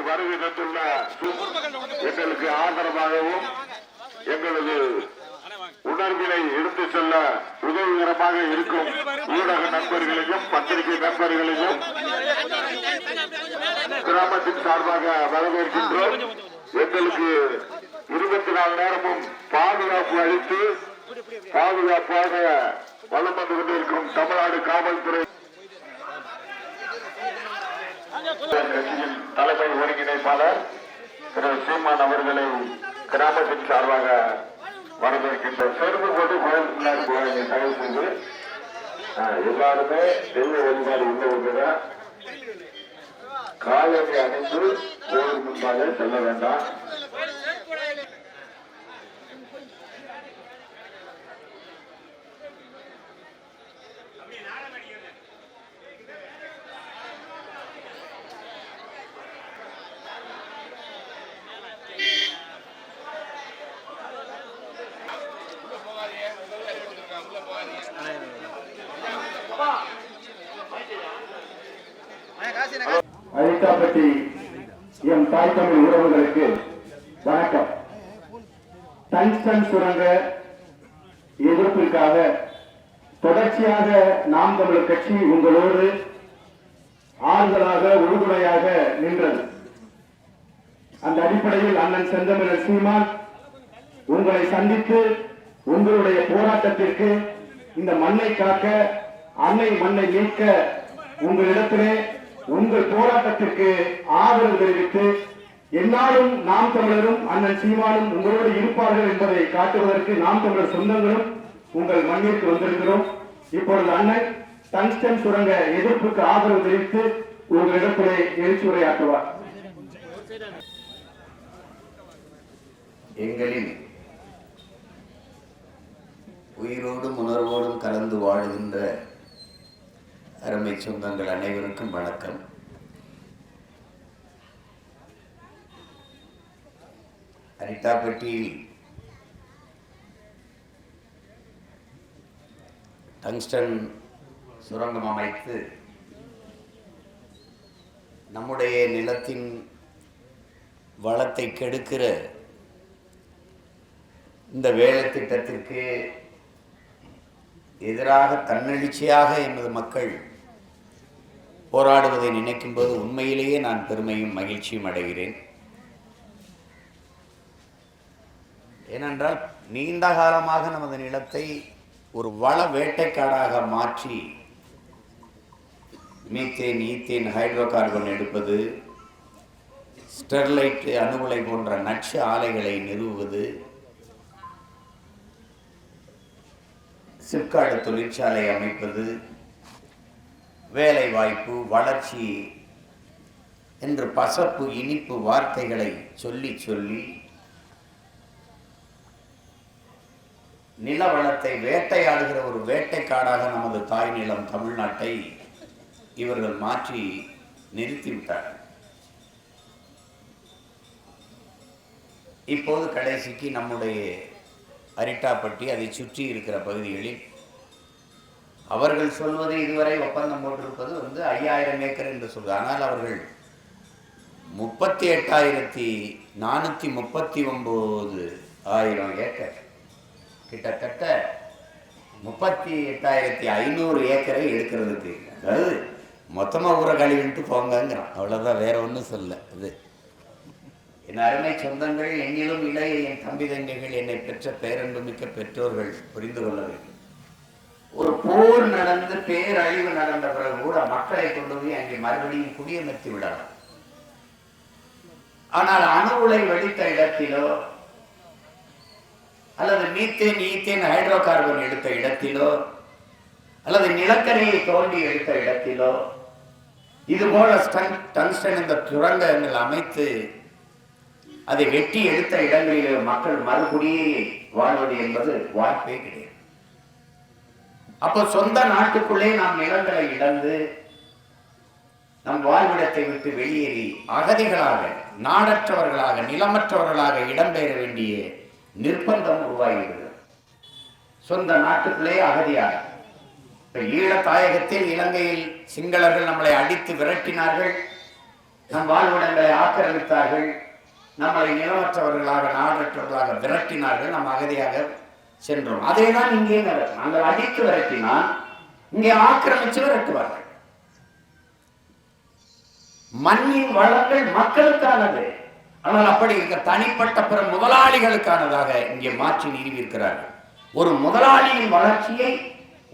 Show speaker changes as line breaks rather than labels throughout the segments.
வருகை தந்துள்ள எங்களுக்கு ஆதரவாகவும் எங்களது உணர்வினை எடுத்து செல்ல உதவிகரமாக இருக்கும் ஊடக நண்பர்களையும் பத்திரிகை நண்பர்களையும் கிராமத்தின் சார்பாக வரவேற்கின்றோம். எங்களுக்கு இருபத்தி நாலு நேரமும் பாதுகாப்பு அளித்து பாதுகாப்பாக வளம் வந்து கொண்டிருக்கும் தமிழ்நாடு காவல்துறை தலைமை ஒருங்கிணைப்பாளர் திரு சீமான் அவர்களை கிராமத்தின் சார்பாக வரவேற்கின்ற செருப்பு போட்டு கோயில் முன்னாடி தயவு செய்து எல்லாருமே தெய்வ வழிபாடு உள்ளவர்கள் காலத்தை அணிந்து கோயில் முன்பாக செல்ல வேண்டாம். அழித்தாப்பட்டி எம் தாய் தமிழ் உறவுகளுக்கு வணக்கம். டங்ஸ்டன் சுரங்க எதிர்ப்பிற்காக தொடர்ச்சியாக நாம் தமிழர் கட்சி உங்களோடு ஆறுதலாக உறுதுணையாக நின்றது. அந்த அடிப்படையில் அண்ணன் செந்தமிழர் சீமான் உங்களை சந்தித்து உங்களுடைய போராட்டத்திற்கு இந்த மண்ணை காக்க அன்னை மண்ணை மீட்க உங்களிடத்திலே உங்கள் போராட்டத்திற்கு ஆதரவு தெரிவித்து என்னாலும் நாம் தமிழரும் அண்ணன் சீமானும் உங்களோடு இருப்பார்கள் என்பதை காட்டுவதற்கு நாம் தமிழர் சொந்தங்களும் உங்கள் மண்ணிற்கு வந்திருக்கிறோம். இப்பொழுது அண்ணன் டங்ஸ்டன் சுரங்க எதிர்ப்புக்கு ஆதரவு தெரிவித்து உங்களிடத்திலே எழுச்சி உரையாற்றுவார்.
எங்களின் உயிரோடும் உணர்வோடும் கலந்து வாழுகின்ற அருமை சொந்தங்கள் அனைவருக்கும் வணக்கம். அரிட்டாப்பட்டியில் டங்ஸ்டன் சுரங்கம் அமைத்து நம்முடைய நிலத்தின் வளத்தை கெடுக்கிற இந்த வேலை திட்டத்திற்கு எதிராக தன்னெழுச்சியாக எமது மக்கள் போராடுவதை நினைக்கும் போது உண்மையிலேயே நான் பெருமையும் மகிழ்ச்சியும் அடைகிறேன். ஏனென்றால் நீண்ட காலமாக நமது நிலத்தை ஒரு வள வேட்டைக்காடாக மாற்றி மீத்தேன் ஈத்தேன் ஹைட்ரோ கார்பன் எடுப்பது ஸ்டெர்லைட் அணுகுலை போன்ற நச்சு ஆலைகளை நிறுவுவது சிற்காடு தொழிற்சாலை அமைப்பது வேலைவாய்ப்பு வளர்ச்சி என்று பசப்பு இனிப்பு வார்த்தைகளை சொல்லி சொல்லி நில வளத்தை வேட்டையாடுகிற ஒரு வேட்டைக்காடாக நமது தாய் நிலம் தமிழ்நாட்டை இவர்கள் மாற்றி நிறுத்திவிட்டார்கள் இப்போது கடைசிக்கு நம்முடைய அரிட்டாப்பட்டி அதை சுற்றி இருக்கிற பகுதிகளில் அவர்கள் சொல்வது இதுவரை ஒப்பந்தம் போட்டிருப்பது வந்து ஐயாயிரம் ஏக்கர் என்று சொல்வது. ஆனால் அவர்கள் முப்பத்தி எட்டாயிரத்தி நானூற்றி முப்பத்தி ஒம்பது ஆயிரம் ஏக்கர். கிட்டத்தட்ட முப்பத்தி எட்டாயிரத்தி ஐநூறு ஏக்கரை எடுக்கிறதுக்கு. அதாவது மொத்தமாக ஊரை கழிவிட்டு போங்கங்கிறான். அவ்வளோதான் வேற ஒன்றும் சொல்ல இது என் அருமை சொந்தங்கள் என்னிலும் இல்லை என் தம்பி தங்கைகள் என்னை பெற்ற பேரன்புமிக்க பெற்றோர்கள் புரிந்து கொள்ள வேண்டும். ஒரு போர் நடந்து பேரழிவு நடந்த பிறகு கூட மக்களை கொண்டு போய் அங்கே மறுபடியும் குடியமர்த்தி விடலாம். ஆனால் அணு உலை வெடித்த இடத்திலோ அல்லது மீத்தேன் ஈத்தேன் ஹைட்ரோ கார்பன் எடுத்த இடத்திலோ அல்லது நிலக்கரியை தோண்டி எடுத்த இடத்திலோ இது போல ஸ்டன்- டங்ஸ்டன் இந்த சுரங்கங்கள் அமைத்து அதை வெட்டி எடுத்த இடங்களிலே மக்கள் மறுகுடியே வாழ்வது என்பது வாய்ப்பே கிடையாது. அப்போ சொந்த நாட்டுக்குள்ளே நாம் நிலங்களை இழந்து நம் வாழ்விடத்தை விட்டு வெளியேறி அகதிகளாக நாடற்றவர்களாக நிலமற்றவர்களாக இடம்பெயர வேண்டிய நிர்பந்தம் உருவாகிறது சொந்த நாட்டுக்குள்ளே அகதியாக இப்போ ஈழ தாயகத்தில் இலங்கையில் சிங்களர்கள் நம்மளை அடித்து விரட்டினார்கள் நம் வாழ்விடங்களை ஆக்கிரமித்தார்கள் நம்மளை நிலமற்றவர்களாக நாடற்றவர்களாக விரட்டினார்கள் நம் அகதியாக சென்றோம். அதே தான் இங்கே நடக்கும் நாங்கள் அடித்து விரட்டினால் இங்கே ஆக்கிரமிச்சு விரட்டுவார்கள். மண்ணின் வளங்கள் மக்களுக்கானது. ஆனால் அப்படி இருக்க தனிப்பட்ட பிற முதலாளிகளுக்கானதாக இங்கே மாற்றி நிறுவியிருக்கிறார்கள். ஒரு முதலாளியின் வளர்ச்சியை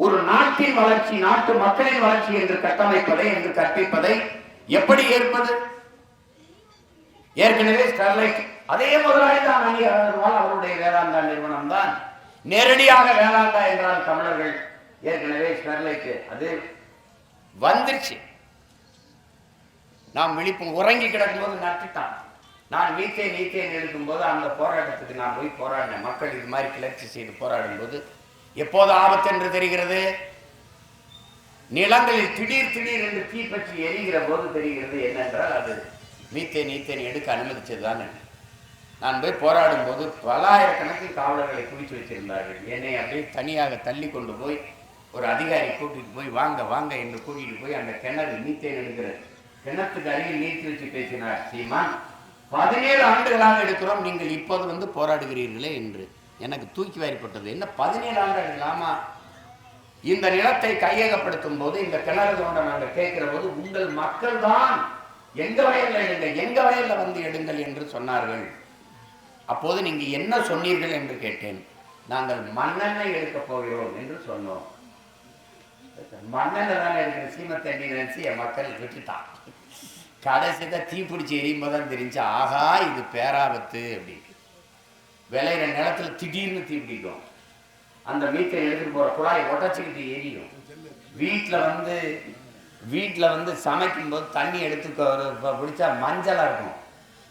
ஒரு நாட்டின் வளர்ச்சி நாட்டு மக்களின் வளர்ச்சி என்று கட்டமைப்பதை என்று கற்பிப்பதை எப்படி ஏற்பது? ஏற்கனவே ஸ்டெர்லைட். அதே முதலாளி தான் அணி அகர்வால் அவருடைய வேதாந்தா நிறுவனம் தான் நேரடியாக வேதாந்தா என்றால் தமிழர்கள் ஏற்கனவே ஸ்டெர்லைட். அது வந்துருச்சு. நாம் விழிப்பு உறங்கி கிடக்கும்போது நட்டுட்டான். நான் வீட்டை நீத்தேன் போது அந்த போராட்டத்துக்கு நான் போய் போராடினேன். மக்கள் இது மாதிரி கிளர்ச்சி செய்து போராடும்போது எப்போது ஆபத்து என்று தெரிகிறது? நிலங்களில் திடீர் திடீர் என்று தீப்பற்றி எரிகிற போது தெரிகிறது என்னென்றால் அது மீத்தேன் நீத்தேன் எடுக்க அனுமதிச்சதுதான் தான் நான் போய் போராடும் போது பலாயிரக்கணக்கில் காவலர்களை குவித்து வச்சிருந்தார்கள் என்னை அப்படியே தனியாக தள்ளி கொண்டு போய் ஒரு அதிகாரி கூட்டிகிட்டு போய் வாங்க வாங்க என்று கூட்டிகிட்டு போய் அந்த கிணறு மீத்தேன் எடுக்கிற கிணத்துக்கு அருகில் நீத்து வச்சு பேசினார். சீமான் பதினேழு ஆண்டுகளாக எடுக்கிறோம். நீங்கள் இப்போது வந்து போராடுகிறீர்களே என்று எனக்கு தூக்கி வாரிப்பட்டது. என்ன பதினேழு ஆண்டுகள் ஆமா இந்த நிலத்தை கையகப்படுத்தும் போது இந்த கிணறு தோண்ட நாங்கள் கேட்கிற போது உங்கள் மக்கள் தான் எங்க வயல்ல எடுங்கள் எங்க வயல்ல வந்து எடுங்கள் என்று சொன்னார்கள். அப்போது நீங்க என்ன சொன்னீர்கள் என்று கேட்டேன். நாங்கள் மண்ணெண்ணெய் எடுக்க போகிறோம் என்று சொன்னோம். மண்ணெண்ணெய் தானே இருக்கிற சீமத்தண்ணி நினைச்சு என் மக்கள் விட்டுட்டான். கடைசியில் தீப்பிடிச்சி எரியும் போது தான் தெரிஞ்சு ஆகா இது பேராபத்து அப்படின்னு. விளையிற நிலத்துல திடீர்னு தீ பிடிக்கும். அந்த மீட்டை எடுத்துகிட்டு போகிற குழாய் உடச்சிக்கிட்டு எரியும். வீட்டில் வந்து வீட்டில் வந்து சமைக்கும்போது தண்ணி எடுத்து பிடிச்சா மஞ்சளாக இருக்கும்.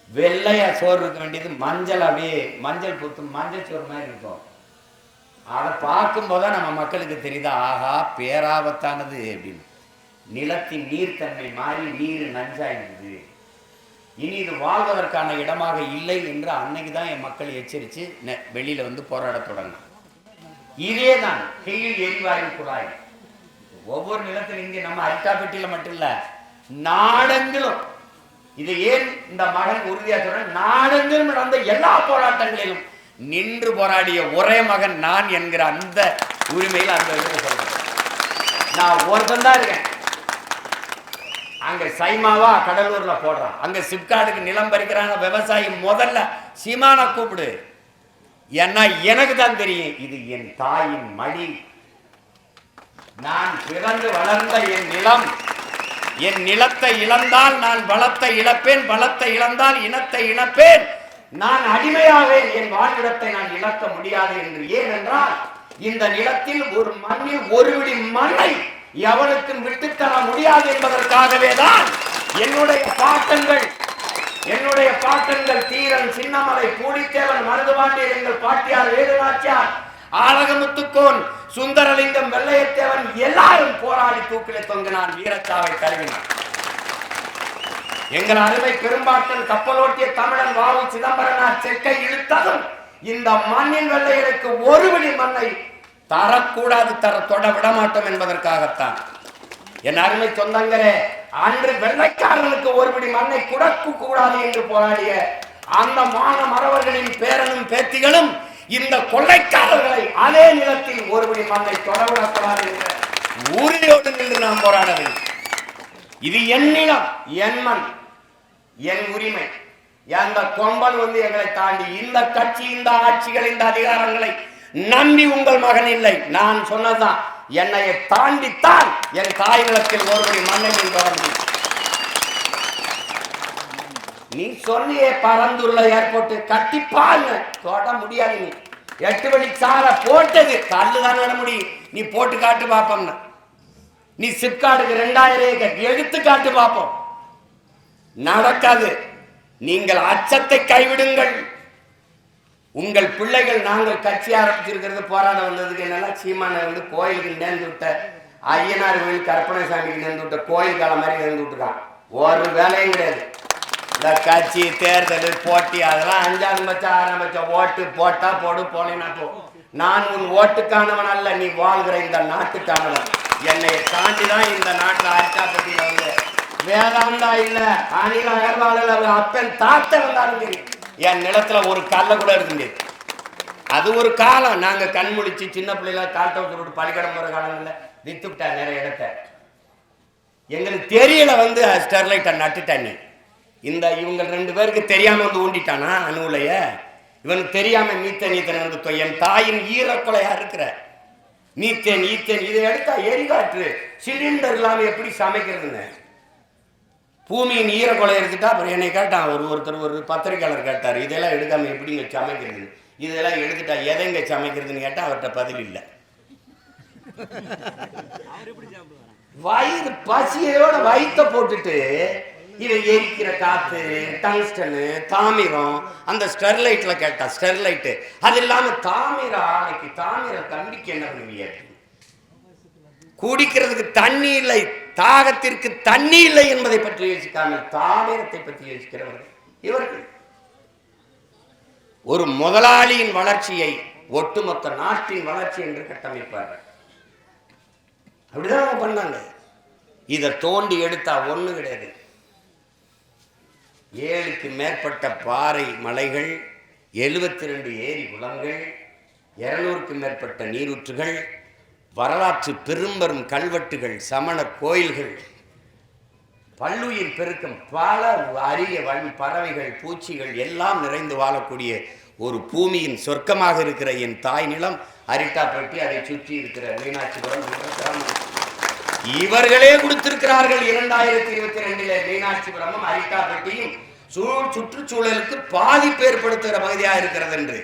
வெள்ளையாக சோறு இருக்க வேண்டியது மஞ்சள் அப்படியே மஞ்சள் பூத்து மஞ்சள் சோறு மாதிரி இருக்கும். அதை பார்க்கும்போது தான் நம்ம மக்களுக்கு தெரியுது ஆகா பேராபத்தானது அப்படின்னு. நிலத்தின் நீர்த்தன்மை மாறி நீர் நஞ்சாயிருந்தது இனி இது வாழ்வதற்கான இடமாக இல்லை என்று அன்னைக்கு தான் என் மக்கள் எச்சரித்து நெ- வந்து போராடத் தொடங்கினான் இதே தான் கீழ் எரிவாயு குழாய். ஒவ்வொரு நிலத்திலும் இங்கே நம்ம அரிட்டாப்பட்டியில் மட்டும் இல்லை நாடெங்கிலும். இது ஏன் இந்த மகன் உறுதியாக சொல்றேன் நாடெங்கிலும் நடந்த எல்லா போராட்டங்களிலும் நின்று போராடிய ஒரே மகன் நான் என்கிற அந்த உரிமையில் அந்த இதை சொல்றேன். நான் ஒருத்தன் தான் இருக்கேன். அங்க சைமாவா கடலூர்ல போடுறான். அங்க சிப்காடுக்கு நிலம் பறிக்கிறாங்க விவசாயி முதல்ல சீமான கூப்பிடு. ஏன்னா எனக்கு தான் தெரியும் இது என் தாயின் மடி. நான் பிறந்து வளர்ந்த என் நிலம். என் நிலத்தை இழந்தால் நான் பலத்தை இழப்பேன் பலத்தை இழந்தால் இனத்தை இழப்பேன். நான் அடிமையாவேன் என் வாழ்விடத்தை நான் இழக்க முடியாது என்று ஏனென்றால் இந்த நிலத்தில் ஒரு மண்ணில் ஒரு விடி மண்ணை எவனுக்கும் விட்டுத்தர முடியாது என்பதற்காகவே தான் என்னுடைய பாட்டங்கள் என்னுடைய பாட்டங்கள் தீரன் சின்னமலை பூடித்தேவன் மருதுபாண்டியர் எங்கள் பாட்டியார் வேலுநாச்சியார் ஆலகமுத்துக்கோன் சுந்தரலிங்கம் வெள்ளையத்தேவன் எல்லாரும் போராடி தூக்கிலே தொங்கினான் வீரச்சாவை தழுவினான் எங்கள் அருமை பெரும்பாட்டன் கப்பலோட்டிய தமிழன் வாவு சிதம்பரனார் செக்கை இழுத்ததும் இந்த மண்ணின் வெள்ளையருக்கு ஒரு விழி மண்ணை தரக்கூடாது தர தொட விடமாட்டோம் என்பதற்காகத்தான். என் அருமை சொந்தங்களே அன்று வெள்ளைக்காரனுக்கு ஒருபடி மண்ணை குடக்கு கூடாது என்று போராடிய அந்த மான மறவர்களின் பேரனும் பேத்திகளும் இந்த கொள்ளைக்காரர்களை அதே நிலத்தில் ஒருபடி மண்ணை தொடவிடக்கூடாது என்ற உறுதியோடு நின்று நாம் போராட வேண்டும் இது என் நிலம் என் மண் என் உரிமை. அந்த கொம்பன் வந்து எங்களை தாண்டி இந்த கட்சி இந்த ஆட்சிகள் இந்த அதிகாரங்களை நம்பி உங்கள் மகன் இல்லை. நான் சொன்னதுதான் என்னை தாண்டித்தான் என் தாய் நிலத்தில் ஒருவரை மண்ணை தொடர்ந்து நீ சொன்னியே பரந்துள்ள ஏர்போர்ட் கட்டிப்பாங்க தொட முடியாது நீ. எட்டு மணி சார போட்டது. கல்லு தான் நட முடியும் நீ போட்டு காட்டு பார்ப்போம்னா நீ சிப்காடுக்கு ரெண்டாயிரம் எடுத்து காட்டு பார்ப்போம் நடக்காது. நீங்கள் அச்சத்தை கைவிடுங்கள். உங்கள் பிள்ளைகள் நாங்கள் கட்சி ஆரம்பிச்சிருக்கிறது போராட வந்ததுக்கு என்னெல்லாம் சீமான வந்து கோயிலுக்கு நேர்ந்து விட்ட ஐயனார் கோயில் கற்பனை சாமிக்கு நேர்ந்து விட்ட கோயில் காலம் மாதிரி நேர்ந்து விட்டுருக்கான். ஒரு வேலையும் கிடையாது. இந்த கட்சி தேர்தல் போட்டி அதெல்லாம் அஞ்சாவது பட்சம் ஆறாம் ஓட்டு போட்டா போடு போனேன்னா போ. நான் உன் ஓட்டுக்கானவன் அல்ல நீ வாழ்கிற இந்த நாட்டுக்கானவன். என்னை தாண்டி தான் இந்த நாட்டில் அரிட்டாப்பட்டியில் வந்து. வேதாந்தா இல்ல அணில அகர்வாலில் அவங்க அப்பன் தாத்த வந்தாலும் சரி என் நிலத்துல ஒரு கல்ல கூட இருக்க அது ஒரு காலம். நாங்க கண் முழிச்சு சின்ன பிள்ளைல காட்ட விட்டு பள்ளிக்கடம் போற காலங்கள்ல வித்து விட்டா நிறைய இடத்த. எங்களுக்கு தெரியல வந்து ஸ்டெர்லைட்டை நட்டுட்டேன் நீ. இந்த இவங்க ரெண்டு பேருக்கு தெரியாம வந்து ஊண்டிட்டானா அணுவுலைய? இவனுக்கு தெரியாம மீத்தேன் ஈத்தன் வந்து என் தாயின் ஈரக்கொலையா இருக்கிற? மீத்தேன் ஈத்தேன் இதை எடுத்தா எரிகாற்று சிலிண்டர் இல்லாம எப்படி சமைக்கிறதுன்னு? பூமியின் ஈரக்கொலை எடுத்துட்டா அப்புறம் என்னை கேட்டான் ஒரு ஒருத்தர் ஒரு பத்திரிக்கையாளர் கேட்டார் இதெல்லாம் எடுக்காம எப்படிங்க சமைக்கிறது? இதெல்லாம் எடுத்துட்டா எதைங்க சமைக்கிறதுன்னு கேட்டா அவர்கிட்ட பதில் இல்லை. வயிறு பசியோட வயித்த போட்டுட்டு இவன் எரிக்கிற காத்து டங்ஸ்டனு தாமிரம் அந்த ஸ்டெர்லைட்ல கேட்டா ஸ்டெர்லைட் அது இல்லாம தாமிர ஆலைக்கு தாமிர தண்ணிக்கு என்ன பண்ணுவீங்க? குடிக்கிறதுக்கு தண்ணி இல்லை தாகத்திற்கு தண்ணி இல்லை என்பதை பற்றி யோசிக்காமல் தாமிரத்தை பற்றி யோசிக்கிறவர்கள் இவர்கள். ஒரு முதலாளியின் வளர்ச்சியை ஒட்டுமொத்த நாட்டின் வளர்ச்சி என்று கட்டமைப்பார்கள். அப்படிதான் அவங்க பண்ணாங்க. இதை தோண்டி எடுத்தா ஒண்ணு கிடையாது. ஏழுக்கு மேற்பட்ட பாறை மலைகள் எழுபத்தி ரெண்டு ஏரி குளங்கள் இருநூறுக்கு மேற்பட்ட நீரூற்றுகள் வரலாற்று பெரும்பெரும் கல்வெட்டுகள் சமண கோயில்கள் பல்லுயிர் பெருக்கம் பல அரிய வன் பறவைகள் பூச்சிகள் எல்லாம் நிறைந்து வாழக்கூடிய ஒரு பூமியின் சொர்க்கமாக இருக்கிற என் தாய் நிலம் அரிட்டாப்பட்டி அதை சுற்றி இருக்கிற மீனாட்சிபுரம் கிராமம். இவர்களே கொடுத்திருக்கிறார்கள் இரண்டாயிரத்தி இருபத்தி ரெண்டுல மீனாட்சிபுரமும் அரிட்டாப்பட்டியும் சூழ் சுற்றுச்சூழலுக்கு பாதிப்பு ஏற்படுத்துகிற பகுதியா இருக்கிறது என்று.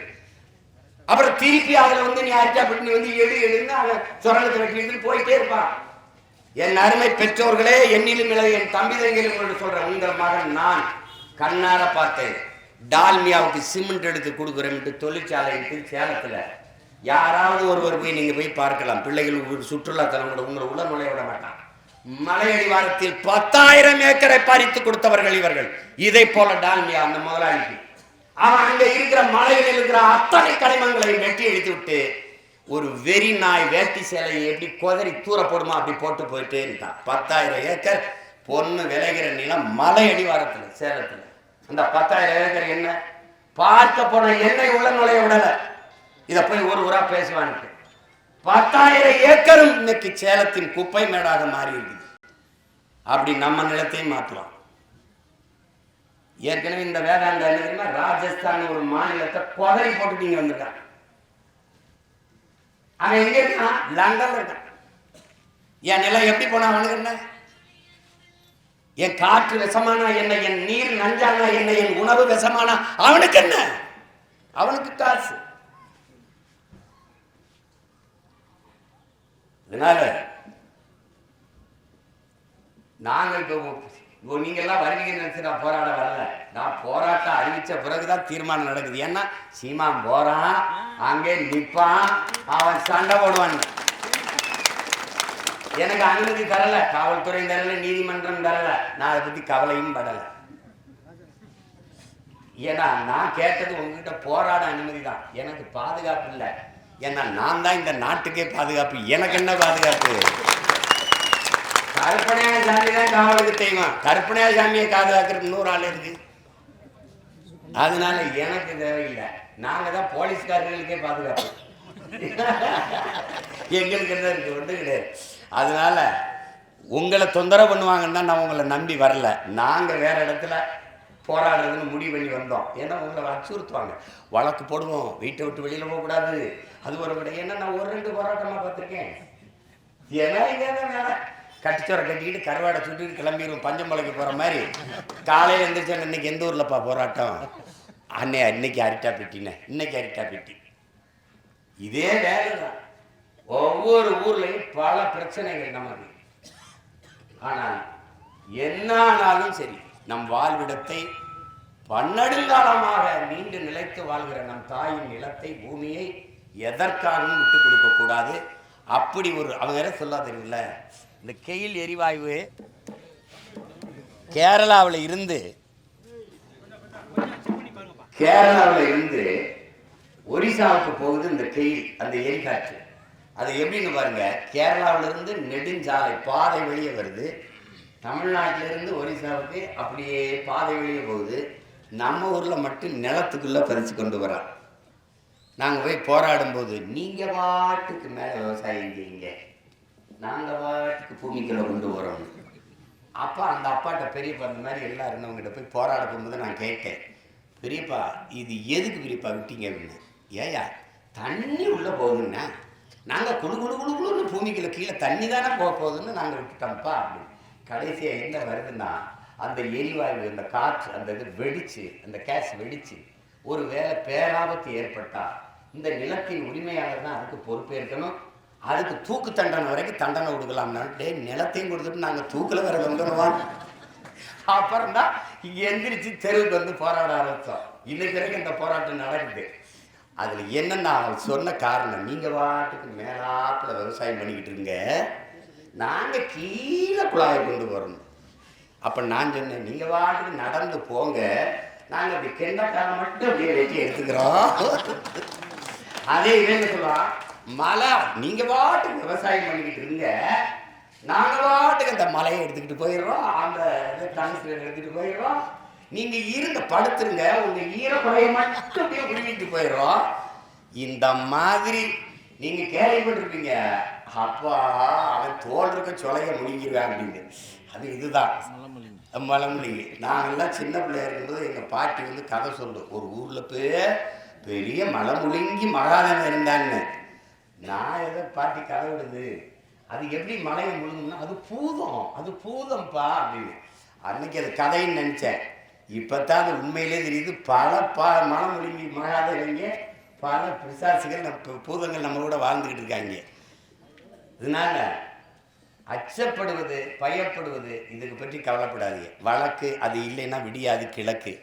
அப்புறம் திருப்பி அதுல வந்து நீ அரிட்டாப்பட்டி வந்து எழு எழுந்து அவன் சுரங்கத்தை வெட்டிட்டு போயிட்டே இருப்பான். என் அருமை பெற்றோர்களே என்னிலும் இல்லை என் தம்பி தங்கையிலும் உங்களுக்கு சொல்றேன். உங்கள் மகன் நான் கண்ணார பார்த்தேன். டால்மியாவுக்கு சிமெண்ட் எடுத்து கொடுக்குறேன்ட்டு தொழிற்சாலை சேலத்தில் சேலத்துல. யாராவது ஒருவர் போய் நீங்க போய் பார்க்கலாம். பிள்ளைகள் ஒரு சுற்றுலாத்தலம் கூட உங்களை உள்ள நுழைய விட மாட்டான் மலையடிவாரத்தில் பத்தாயிரம் ஏக்கரை பறித்து கொடுத்தவர்கள் இவர்கள். இதை போல டால்மியா அந்த முதலாளிக்கு. அவன் அங்க இருக்கிற மலையில் இருக்கிற அத்தனை கனிமங்களையும் வெட்டி எழுத்து விட்டு ஒரு வெறி நாய் வேட்டி சேலையை எப்படி குதறி தூர போடுமா அப்படி போட்டு போயிட்டே இருந்தான். பத்தாயிரம் ஏக்கர் பொண்ணு விளைகிற நிலம் மலை அடிவாரத்தில் சேலத்தில். அந்த பத்தாயிரம் ஏக்கர் என்ன? பார்க்க போன என்னை உள்ள நுழைய விடலை. இதை போய் ஒரு ஊரா பேசுவான்ட்டு பத்தாயிரம் ஏக்கரும் இன்னைக்கு சேலத்தின் குப்பை மேடாக மாறி இருக்குது அப்படி நம்ம நிலத்தையும் மாற்றலாம் ஏற்கனவே இந்த வேதாந்த என்ன தெரியுமா? ராஜஸ்தான் ஒரு மாநிலத்தை குதறி போட்டு நீங்க வந்திருக்கான் அவன் எங்க இருக்கான்? லண்டன்ல இருக்கான். என் நிலம் எப்படி போனா அவனுக்கு என்ன? என் காற்று விஷமானா என்ன? என் நீர் நஞ்சானா என்ன? என் உணவு விஷமானா அவனுக்கு என்ன? அவனுக்கு காசு. அதனால நாங்க இப்போ இப்போ நீங்க எல்லாம் வருவீங்கன்னு நினைச்சு நான் போராட வரல. நான் போராட்டம் அறிவிச்ச பிறகுதான் தீர்மானம் நடக்குது. ஏன்னா சீமான் போறான் அங்கே நிற்பான் அவன் சண்டை போடுவான். எனக்கு அனுமதி தரல. காவல்துறை தரல நீதிமன்றம் தரல. நான் அதை பத்தி கவலையும் படலை. ஏன்னா நான் கேட்டது உங்ககிட்ட போராட அனுமதி தான். எனக்கு பாதுகாப்பு இல்லை. ஏன்னா நான் தான் இந்த நாட்டுக்கே பாதுகாப்பு. எனக்கு என்ன பாதுகாப்பு? கற்பனையா சாமி தான் காவலுக்கு தெய்வம். கற்பனையா சாமியை பாதுகாக்கிறதுக்கு நூறு ஆள் இருக்கு. அதனால எனக்கு தேவையில்லை. நாங்க தான் போலீஸ்காரர்களுக்கே பாதுகாப்பு. எங்களுக்கு என்ன இருக்கு? ஒன்று கிடையாது. அதனால உங்களை தொந்தரவு பண்ணுவாங்கன்னு தான் நான் உங்களை நம்பி வரல. நாங்க வேற இடத்துல போராடுறதுன்னு முடிவு பண்ணி வந்தோம். ஏன்னா உங்களை அச்சுறுத்துவாங்க வழக்கு போடுவோம். வீட்டை விட்டு வெளியில போகக்கூடாது. அது ஒரு விட ஏன்னா நான் ஒரு ரெண்டு போராட்டமாக பார்த்துருக்கேன். ஏன்னா இங்கே வேலை. கட்டிச்சோரை கட்டிக்கிட்டு கருவாடை சுட்டிட்டு கிளம்பிடுவோம் பஞ்சமலைக்கு போகிற மாதிரி. காலையில் எழுந்திரிச்சா இன்னைக்கு எந்த ஊர்லப்பா போராட்டம்? அண்ணே இன்னைக்கு அரிட்டா பெட்டினே இன்னைக்கு அரிட்டா பெட்டி. இதே வேலை தான். ஒவ்வொரு ஊர்லையும் பல பிரச்சனைகள் நமக்கு ஆனால் என்ன ஆனாலும் சரி நம் வாழ்விடத்தை பன்னெடுங்காலமாக நீண்டு நிலைத்து வாழ்கிற நம் தாயின் நிலத்தை பூமியை எதற்காகவும் விட்டு கொடுக்கக்கூடாது அப்படி ஒரு அவங்க வேற சொல்லா தெரியல இந்த கெயில் எரிவாயு கேரளாவில் இருந்து கேரளாவில் இருந்து ஒரிசாவுக்கு போகுது இந்த கெயில் அந்த எரிகாற்று அது எப்படின்னு பாருங்க. கேரளாவிலிருந்து நெடுஞ்சாலை பாதை வெளியே வருது. தமிழ்நாட்டிலிருந்து ஒரிசாவுக்கு அப்படியே பாதை வழியே போகுது. நம்ம ஊரில் மட்டும் நிலத்துக்குள்ளே பறித்து கொண்டு வரோம் நாங்கள் போய் போராடும்போது நீங்கள் பாட்டுக்கு மேலே விவசாயம் செய்யுங்க. நாங்கள் பாட்டுக்கு பூமிக்குள்ளே கொண்டு வரோம் அப்பா அந்த அப்பாட்ட பெரியப்பா அந்த மாதிரி எல்லாம் இருந்தவங்ககிட்ட போய் போராட போகும்போது நான் கேட்டேன். பெரியப்பா இது எதுக்கு பெரியப்பா விட்டீங்க அப்படின்னு? ஏயா தண்ணி உள்ளே போகுதுன்னா நாங்கள் குழு குழு குழு குழுன்னு பூமிக்குள்ள கீழே தண்ணி தானே போக போகுதுன்னு நாங்கள் விட்டுட்டோம்ப்பா அப்படின்னு. கடைசியாக என்ன வருதுன்னா அந்த எரிவாயு அந்த காற்று அந்த இது வெடித்து அந்த கேஸ் வெடித்து ஒரு வேளை பேராபத்து ஏற்பட்டால் இந்த நிலத்தின் உரிமையாளர் தான் அதுக்கு பொறுப்பேற்கணும். அதுக்கு தூக்கு தண்டனை வரைக்கும் தண்டனை கொடுக்கலாம்னா டே நிலத்தையும் கொடுத்துட்டு நாங்கள் தூக்கில் வர வந்துடுவோம் அப்புறம் தான் இங்கே எந்திரிச்சு தெருவுக்கு வந்து போராட ஆரம்பித்தோம் இன்னைக்கு வரைக்கும் இந்த போராட்டம் நடக்குது. அதில் என்னென்ன அவர் சொன்ன காரணம் நீங்கள் வாட்டுக்கு மேலாப்பில் விவசாயம் பண்ணிக்கிட்டு இருங்க. நாங்கள் கீழே குழாயை கொண்டு வரணும் அப்போ நான் சொன்னேன் நீங்கள் வாட்டுக்கு நடந்து போங்க. நாங்கள் அப்படி கெண்டக்காரம் மட்டும் அப்படியே வச்சு எடுத்துக்கிறோம். அதே என்ன சொல்லுவான் மலை நீங்க பாட்டுக்கு விவசாயம் பண்ணிக்கிட்டு இருங்க. நாங்க பாட்டுக்கு அந்த மலையை எடுத்துக்கிட்டு போயிடுறோம். அந்த டிரான்ஸ்பர் எடுத்துகிட்டு போயிடுறோம். நீங்க இருங்க படுத்துருங்க. உங்க ஈரக்குறையை மட்டும் அப்படியே உருவிட்டு போயிடுறோம். இந்த மாதிரி நீங்க கேள்விப்பட்டிருப்பீங்க. அப்பா அவன் தோல் இருக்க சொலைய முடிங்கிருவான் அப்படின்னு. அது இதுதான். மலமொழி நாங்கெல்லாம் சின்ன பிள்ளையா இருக்கும்போது எங்கள் பாட்டி வந்து கதை சொல்லும் ஒரு ஊரில் போய் பெரிய மலை முழுங்கி மகாதேவன் இருந்தான்னு. நான் எதை பாட்டி கதை விடுது அது எப்படி மலையை முழுங்கும்னா அது பூதம் அது பூதம்ப்பா அப்படின்னு. அன்னைக்கு அது கதைன்னு நினச்சேன். இப்போ தான் அது உண்மையிலே தெரியுது. பல ப மலை முழுங்கி மகாதேவங்க பல பிசாசுகள் நம்ம பூதங்கள் நம்ம கூட வாழ்ந்துக்கிட்டு இருக்காங்க. இதனால அச்சப்படுவது பயப்படுவது இதுக்கு பற்றி கவலைப்படாதீங்க. வழக்கு அது இல்லைன்னா விடியாது கிழக்கு.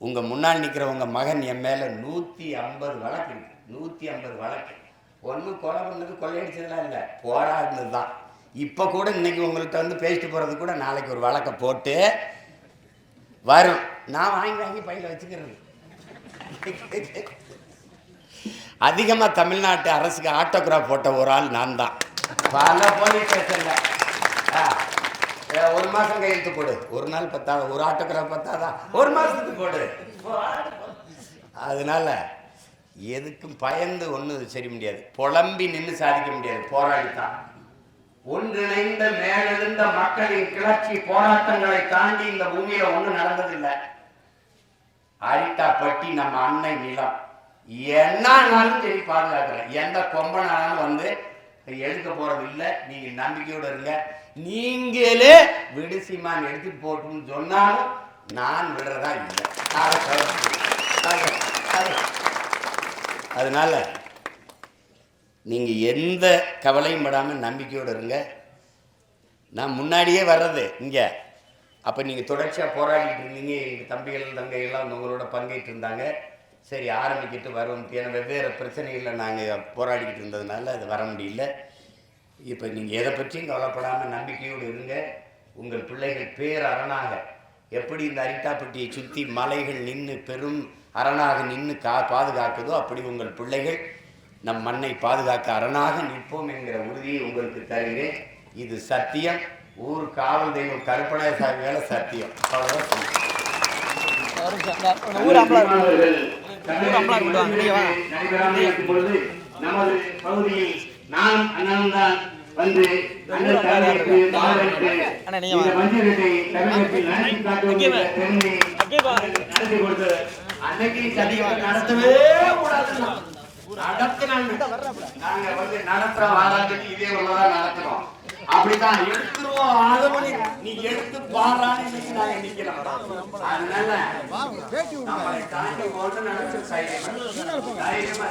உங்கள் முன்னால் நிற்கிற உங்கள் மகன் என் மேலே நூற்றி ஐம்பது வழக்கு நூற்றி ஐம்பது வழக்கு. ஒன்றும் கொலை பண்ணது கொள்ளையடிச்சதெல்லாம் இல்லை. போராடினது தான் இப்போ கூட இன்றைக்கி உங்கள்கிட்ட வந்து பேசிட்டு போகிறது கூட நாளைக்கு ஒரு வழக்கை போட்டு வரும். நான் வாங்கி வாங்கி பையில வச்சுக்கிறது. அதிகமாக தமிழ்நாட்டு அரசுக்கு ஆட்டோகிராஃப் போட்ட ஒரு ஆள் நான் தான் பல போலீஸ் ஸ்டேஷனில் ஆ, ஒரு மாதம் கையெழுத்து போடு. ஒரு நாள் பத்தாதா. ஒரு ஆட்டோகிராஃப் பத்தாதா? ஒரு மாதத்துக்கு போடு. அதனால எதுக்கும் பயந்து ஒன்றும் சரி முடியாது. புலம்பி நின்று சாதிக்க முடியாது. போராடித்தான். ஒன்றிணைந்த மேலிருந்த மக்களின் கிளர்ச்சி போராட்டங்களை தாண்டி இந்த பூமியில ஒண்ணும் நடந்ததில்லை. அரிட்டாப்பட்டி நம்ம அன்னை நிலம். என்னன்னாலும் சரி பாதுகாக்கிறேன். எந்த கொம்பனாலும் வந்து எடுக்க போறது இல்லை. நீங்க நம்பிக்கையோட இருங்க. நீங்களே விடுசிமான் எடுத்து போட்டுன்னு சொன்னாலும் நான் விடுறதா இல்லை. அதனால நீங்கள் எந்த கவலையும் படாமல் நம்பிக்கையோடு இருங்க. நான் முன்னாடியே வர்றது இங்கே. அப்போ நீங்கள் தொடர்ச்சியாக போராடிட்டு இருந்தீங்க. எங்கள் தம்பிகள் தங்கைகள்லாம் உங்களோட பங்கேற்று இருந்தாங்க. சரி ஆரம்பிக்கிட்டு வரும் ஏன்னா வெவ்வேறு பிரச்சனைகளில் நாங்கள் போராடிக்கிட்டு இருந்ததுனால அது வர முடியல. இப்போ நீங்கள் எதை பற்றியும் கவலைப்படாமல் நம்பிக்கையோடு இருங்க. உங்கள் பிள்ளைகள் பேர் அரணாக. எப்படி இந்த அரிட்டாப்பட்டியை சுற்றி மலைகள் நின்று பெரும் அரணாக நின்று கா பாதுகாக்குதோ அப்படி உங்கள் பிள்ளைகள் நம் மண்ணை பாதுகாக்க அரணாக நிற்போம் என்கிற உறுதியை உங்களுக்கு தருகிறேன். இது சத்தியம். ஊர் காவல் தெய்வம் கருப்பண சாமி வேலை சத்தியம்.
பொழுது நமது பகுதியில் நான் அண்ணன் தான் வந்து அண்ணன் தலைமைக்கு
அண்ணா, நீங்க
இந்த
வாங்க.
மஞ்சளத்தை தமிழகத்தில் நடத்தி காட்டுவதற்கு பெருமை
அங்கே வா.
நடத்தி கொடுத்தது. அன்னைக்கு சதிகளை நடத்தவே கூடாதுன்னா நடத்தினாங்க. நாங்க வந்து நடத்துற வாராட்டுக்கு இதே உள்ளதான் நடத்துறோம். அப்படித்தான் எடுத்துருவோம். பண்ணி நீ எடுத்து பாடுறான்னு இன்னைக்கு நாங்க நிக்கிறோம். அதனால நம்மளை தாண்டி போட்டு நினைச்சு தைரியமா. தைரியமா